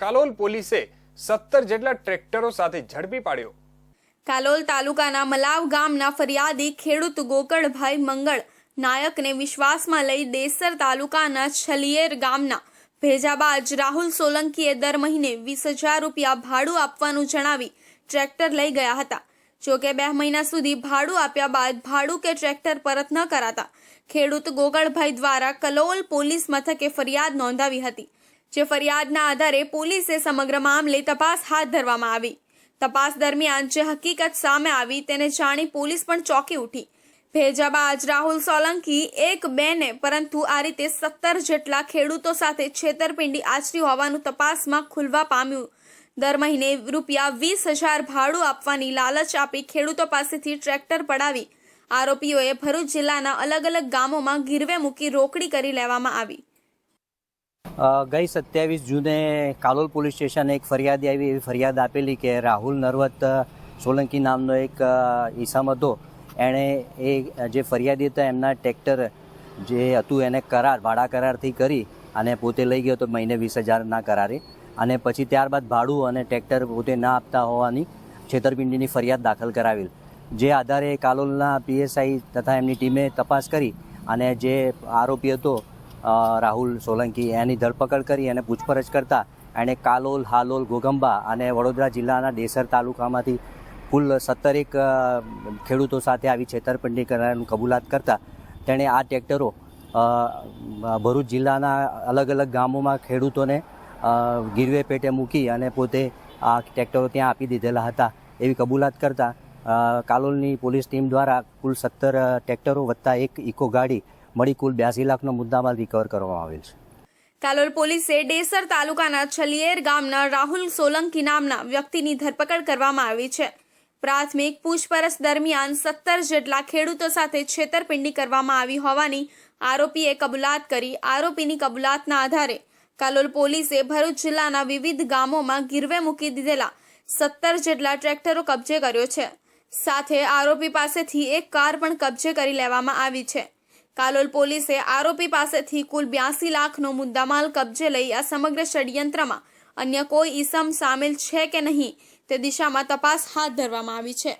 કાલોલ પોલીસે સત્તર જેટલા ટ્રેક્ટરો સાથે ઝડપી પાડ્યો. કાલોલ તાલુકાના મલાવ ગામના ફરિયાદી ખેડૂત ગોકળભાઈ મંગળ નાયકને વિશ્વાસમાં લઈ દેસર તાલુકાના છલિયેર ગામના ભેજાબાજ રાહુલ સોલંકીએ દર મહિને વીસ હજાર રૂપિયા ભાડું આપવાનું જણાવી ટ્રેક્ટર લઈ ગયા હતા. જોકે બે મહિના સુધી ભાડું આપ્યા બાદ ભાડું કે ટ્રેક્ટર પરત ન કરાતા ખેડૂત ગોકળભાઈ દ્વારા કલોલ પોલીસ મથકે ફરિયાદ નોંધાવી હતી. જે ફરિયાદના આધારે પોલીસે સમગ્ર મામલે તપાસ હાથ ધરવામાં આવી. તપાસ દરમિયાન જે હકીકત સામે આવી તેને જાણી પોલીસ પણ ચોંકી ઉઠી. ભેજાબાજ રાહુલ સોલંકી એક બેને, પરંતુ આ રીતે સત્તર જેટલા ખેડૂતો સાથે છેતરપિંડી આચરી હોવાનું તપાસમાં ખુલવા પામ્યું. દર મહિને રૂપિયા વીસ હજાર ભાડું આપવાની લાલચ આપી ખેડૂતો પાસેથી ટ્રેક્ટર પડાવી. આરોપીઓએ ભરૂચ જિલ્લાના અલગ અલગ ગામોમાં ગીરવે મૂકી રોકડી કરી લેવામાં આવી. ગઈ સત્યાવીસ જૂને કાલોલ પોલીસ સ્ટેશન એક ફરિયાદી આવી, એવી ફરિયાદ આપેલી કે રાહુલ નરવત સોલંકી નામનો એક ઈસમ હતો. એણે એ, જે ફરિયાદી હતા, એમના ટ્રેક્ટર જે હતું, એને કરાર, ભાડા કરારથી કરી અને પોતે લઈ ગયો હતો મહિને વીસ હજારના કરારે. અને પછી ત્યારબાદ ભાડું અને ટ્રેક્ટર પોતે ના આપતા હોવાની છેતરપિંડીની ફરિયાદ દાખલ કરાવેલ. જે આધારે કાલોલના પીએસઆઈ તથા એમની ટીમે તપાસ કરી અને જે આરોપી હતો રાહુલ સોલંકી એની ધરપકડ કરી અને પૂછપરછ કરતા એણે કાલોલ, હાલોલ ગોગંબા અને વડોદરા જિલ્લાના દેસર તાલુકામાંથી કુલ સત્તરેક ખેડૂતો સાથે આવી છેતરપિંડી કરવાનું કબૂલાત કરતા તેણે આ ટ્રેક્ટરો ભરૂચ જિલ્લાના અલગ અલગ ગામોમાં ખેડૂતોને ગીરવે પેટે મૂકી અને પોતે આ ટ્રેક્ટરો ત્યાં આપી દીધેલા હતા એવી કબૂલાત કરતા કાલોલની પોલીસ ટીમ દ્વારા કુલ સત્તર ટ્રેક્ટરો વત્તા એક ઇકો ગાડી મળી કુલ બ્યાસી લાખનો મુદ્દામાલ રિકવર કરવામાં આવેલ છે. કાલોલ પોલીસે ડેસર તાલુકાના છલિયેર ગામના રાહુલ સોલંકી નામના વ્યક્તિની ધરપકડ કરવામાં આવી છે. પ્રાથમિક પૂછપરછ દરમિયાન સત્તર જેટલા ખેડૂતો સાથે છેતરપિંડી કરવામાં આવી હોવાની આરોપીએ કબૂલાત કરી. આરોપીની કબૂલાતના આધારે કાલોલ પોલીસે ભરૂચ જિલ્લાના વિવિધ ગામોમાં ગીરવે મૂકી દીધેલા સત્તર જેટલા ટ્રેક્ટરો કબજે કર્યો છે. સાથે આરોપી પાસેથી એક કાર પણ કબજે કરી લેવામાં આવી છે. કાલોલ પોલીસે આરોપી પાસેથી કુલ બ્યાસી લાખનો મુદ્દામાલ કબજે લઈ આ સમગ્ર ષડયંત્રમાં અન્ય કોઈ ઈસમ સામેલ છે કે નહીં તે દિશામાં તપાસ હાથ ધરવામાં આવી છે.